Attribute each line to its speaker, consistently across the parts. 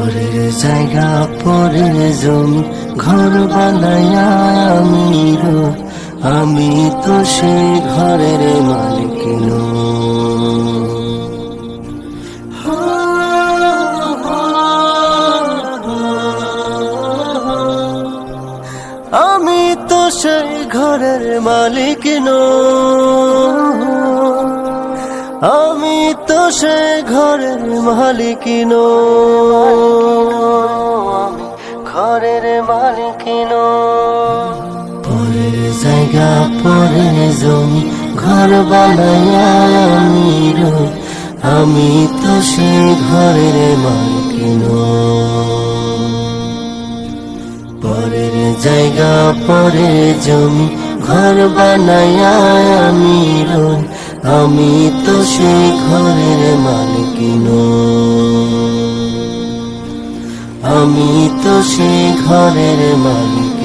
Speaker 1: পরের জায়গা, পরের জমি, ঘর বানায়া আমি। আমি তো সে ঘরের মালিক আমি তো সেই ঘরের মালিক নই। আমি তো সে ঘরের মালিক নই। আমি ঘরের মালিক নই। পরের জায়গা, পরের জমি, ঘর বানায়া আমি তো সে ঘরের মালিক নই। পরের জায়গা, পরের জমি, ঘর বানায়া আমি আমি তো সে ঘরের মালিক। আমি তো সে ঘরের মালিক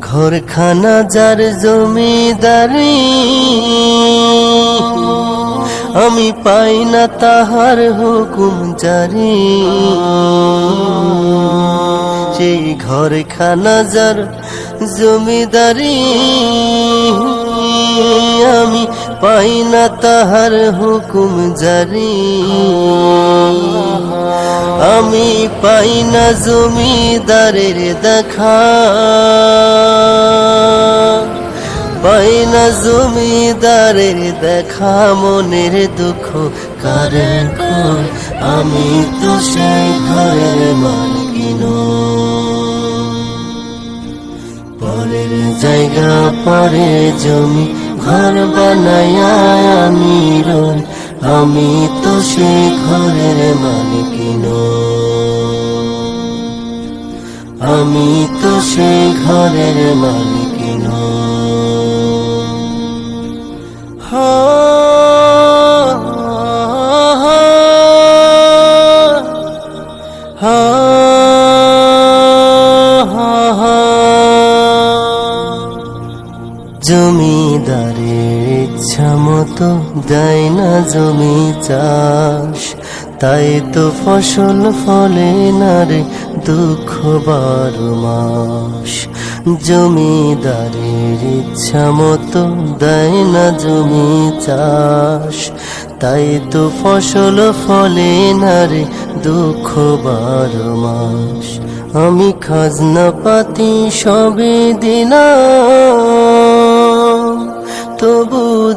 Speaker 1: ঘরখানা যার জমিদারি। আমি পাই না তাহার হুকুম জারি সেই ঘরখানা যার জমিদারি, আমি পাই না তাহার হুকুম জারি আমি পাই না জমিদারের দেখা। পাই না জমিদারের দেখা মনের দুঃখ। কারে আমি তো সেই ঘরের মালিক পরের জায়গা পরে জমি, ঘর বানায়া আমি রই। আমি তো সে ঘরের মালিক আমি তো সে ঘরের মালিক জমিদারের ইচ্ছা মতো দেয় না জমি চাষ। তাই তো ফসল ফলে না রে দুঃখ বারো মাস। জমিদারের ইচ্ছা মতো দেয় না জমি চাষ। তাই তো ফসল ফলে না রে দুঃখ বারো মাস। আমি খাজনা পাতি সবে দিলাম।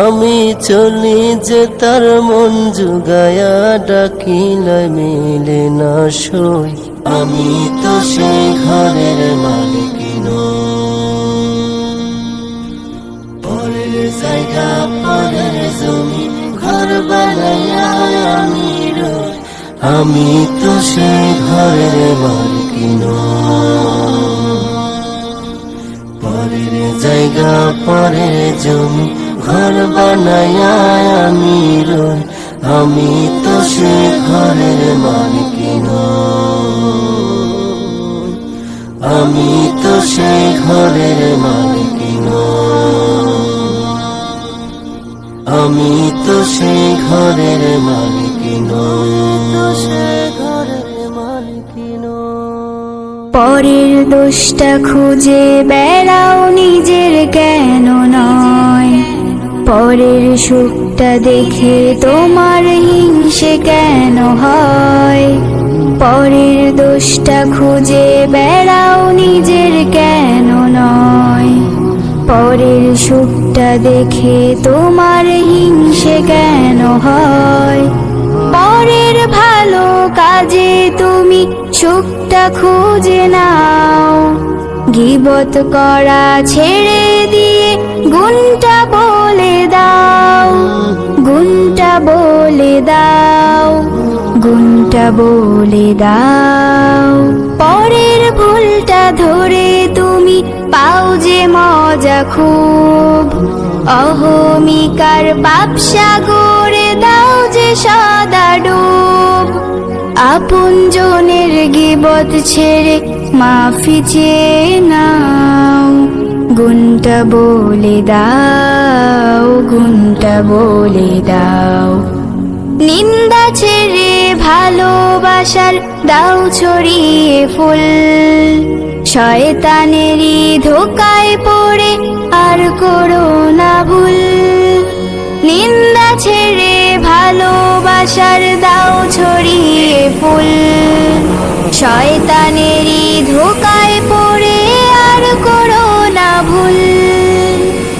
Speaker 1: আমি চলি যে তার মন জুগায়া ডাকিলে মিলে না সই। আমি তো সেই ঘরের মালিক জায়গা, পরের জমি, ঘর রই। আমি তো সেই ঘরের মালিক পরের জায়গা, পরের জমি ঘর বানায়া আমি রই। আমি তো সে ঘরের মালিক আমি তো সে ঘরের মালিক আমি তো সে ঘরের মালিক তো সে ঘরের মালিক
Speaker 2: পরের দোষটা খুঁজে বেড়াও নিজের কেন নয়। পরের সুখটা দেখে তোমার হিংসে কেন হয়? পরের দোষটা খুঁজে বেড়াও নিজের কেন নয়? পরের সুখটা দেখে তোমার হিংসে কেন হয়? পরের ভালো কাজে তুমি সুখটা খুঁজে নাও। গিবত করা ছেড়ে দিয়ে গুণটা বলে দাও, গুণটা বলে দাও, গুণটা বলে দাও। পরের ভুলটা ধরে তুমি পাও যে মজা খুব। অহমিকার পাপ সাগরে দাও যে সদা ডুব। আপন জনের গিবত ছেড়ে মাফি চেয়ে নাও, গুণটা বলে দাও, গুণটা বলে দাও। নিন্দা ছেড়ে ভালোবাসার দাও ছড়িয়ে ফুল। শয়তানেরই ধোকায় পড়ে আর করো না ভুল। নিন্দা ছেড়ে ভালোবাসার দাও ছড়িয়ে ফুল। শয়তানেরই ধোকায় পড়ে আর করো না ভুল।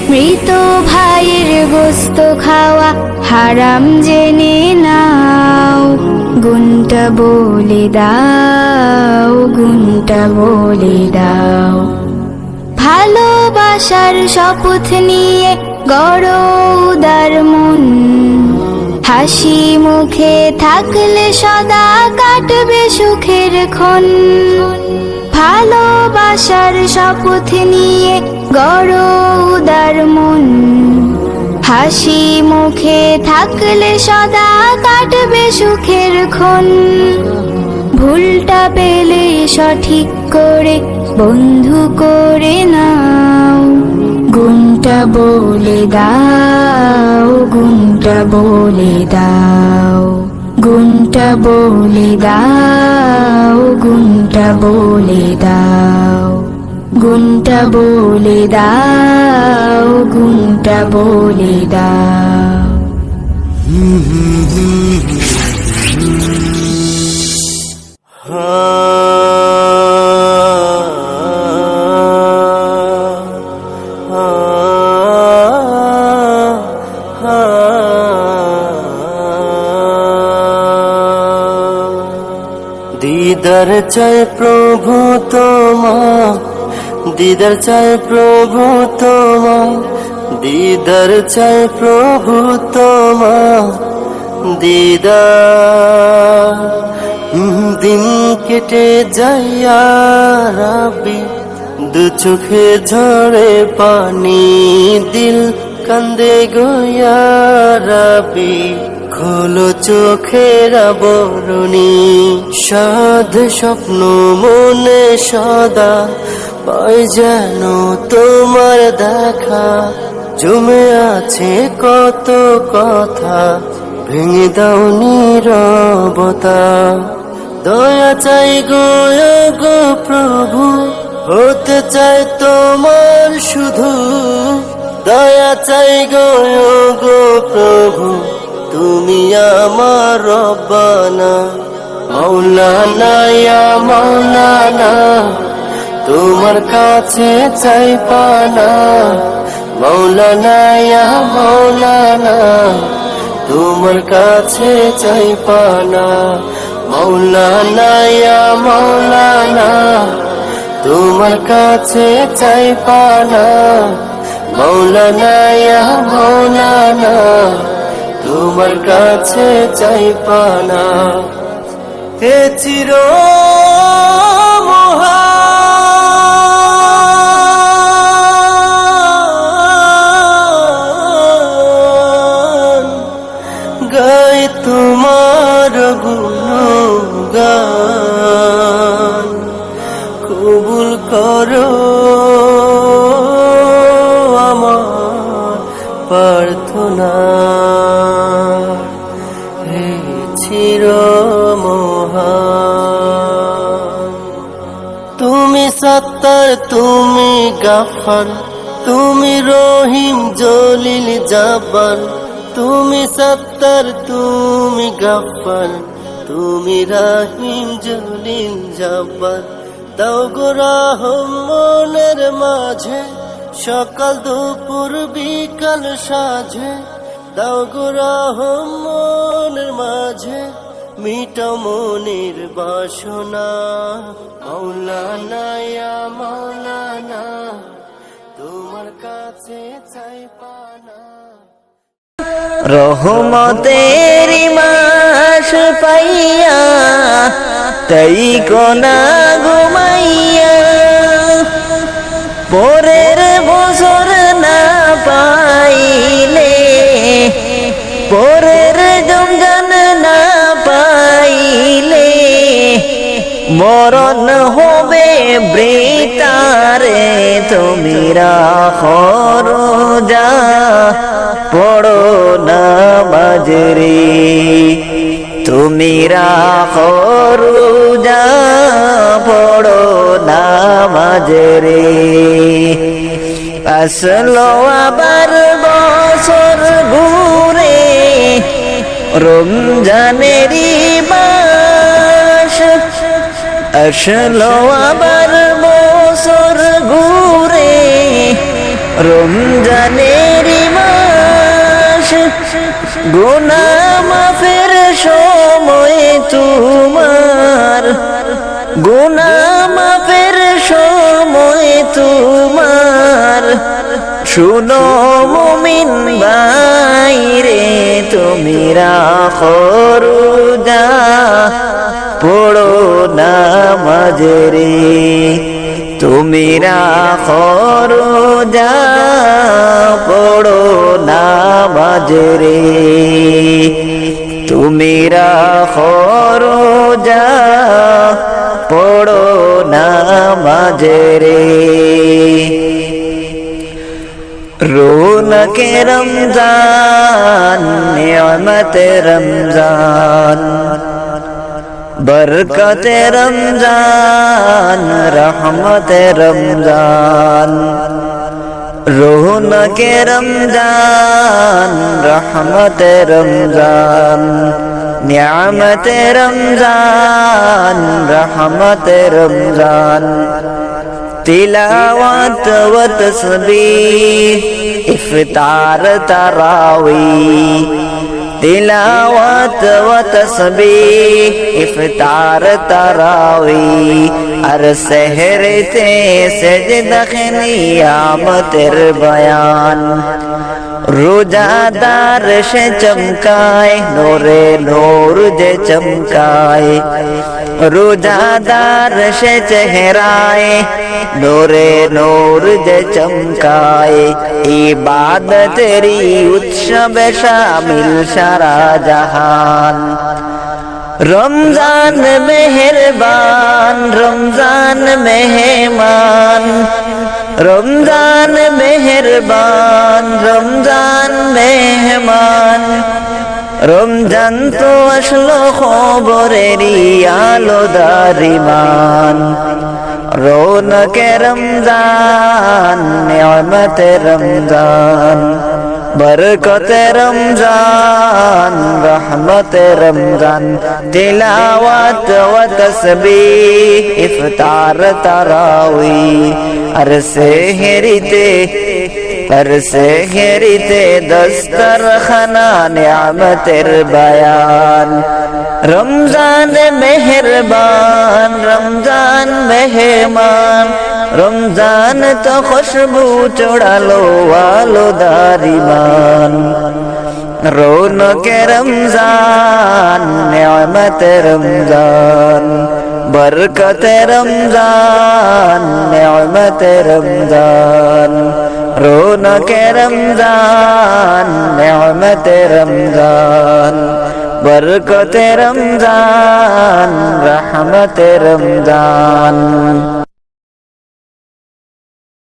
Speaker 2: মৃত ভাইয়ের গোস্ত খাওয়া হারাম জেনে নাও। গুণটা বলে দাও, গুণটা বলে দাও। ভালোবাসার শপথ নিয়ে গড় উদার মন। হাসি মুখে থাকলে সদা কাটবে সুখের ক্ষণ। ভালোবাসার শপথ নিয়ে গড় উদার মন। হাসি মুখে থাকলে সদা কাটবে সুখের ক্ষণ। ভুলটা পেলে সঠিক করে, বন্ধু করে নাও। গুণটা বলে দাও গুণটা বলে দাও গুণটা বলে দাও গুণটা বলে দাও গুণটা বলে দাও গুণটা বলে দাও।
Speaker 1: দিদার চাই প্রভু তোমার দিদার চাই প্রভু তোমার দিদার চাই প্রভু তোমার দিদার। দিন কেটে যাইয়া রাবি, দু চোখে ঝরে পানি, দিল কান্দে গয়া রাবি। খোলো চোখের বরণি সাধ স্বপ্ন মনে সদা। পাই যেন তোমার দেখা। জমে আছে কত কথা। ভেঙে দাও নীরবতা। দয়া চাই গো গো প্রভু। হতে চাই তোমার শুধু। দয়া চাই গো গো প্রভু। তুমি আমার রব্বানা মৌলানা ইয়া মৌলানা তোমার কাছে চাই পানা মৌলানা ইয়া মৌলানা তোমার কাছে চাই পানা মৌলানা ইয়া মৌলানা তোমার কাছে চাই পানা মৌলানা ইয়া মৌলানা তোমার কাছে চাই পানা। হে চির সত্তর, তুমি গাফার, তুমি রহিম জলিল জাবার তুমি সত্তর, তুমি গাফার, তুমি রাহিম জলিল জাবার দাও গো রাহম মনের মাঝে, সকাল দুপুর বিকাল সাঝে। দাও গো রাহম মনের মাঝে মিট মনের বাসনা মৌলানা ইয়া মৌলানা তোমার কাছে চাই পানা।
Speaker 3: রহমতের মাস পাইয়া, তাই কোনা ঘুমাইয়া, পরের বছর না পাইলে, পরের মরণ হবে বৃতারে, তুমি রাখরোজা পড়ো না বাজরে তুমি রাখরোজা পড়ো না বাজরে আসলো আবার বছর ঘুরে, রমজানেরই মাস আসলো আবার বছর ঘুরে। রমজানেরই মাস, গুনা মাফের সময় তোমার। গুনা মাফের সময় তোমার। শুনো মুমিন বাইরে তুমি রাখরুদা পড়ো না মজরে তুমি রাখরুদা পড়ো না মজরে তুমি রাখরুদা পড়ো না মজরে রৌনক রমজান, নিয়মত রমজান। बरकत रमज़ान, रहमत रमज़ान। रोहन के रमज़ान, रहमत रमज़ान। न्यामत रमज़ान, रहमत रमज़ान। तिलावत वत तस्बी इफ्तार तरावी। তিলাওয়াত ও তসবিহ ইফতার তারাবি আর সেহরিতে সেজদা নিয়ামতের বয়ান রোজাদার সে চমকায়, নোরে নোর যে চমকায়। রোজাদার সে চেহারায়, নোরে নোর যে চমকায়। ইবাদতেরই উৎসবে শামিল সারা জাহান। রমজান মেহেরবান, রমজান মেহমান রমজান মেহরবান রমজান মেহমান। রমজান তো আসলো খবরেরই আলোদারিমান রৌনকে রমজান নিয়মতে রমজান। বরকত রমজান রহমতে রমজান তিলাওয়াত ও তসবিহ ইফতার তারাওই আর সেহরিতে আর সেহরিতে দস্তর খানা নিয়ামতের বয়ান রমজান মেহরবান রমজান মেহমান রমজান তো খুশবু চড়ালো আলো দারিমান রৌনকে রমজান নিয়ামত রমজান বরকত রমজান নিয়ামত রমজান রৌনকে রমজান নিয়ামত রমজান বরকত রমজান রহমত রমজান।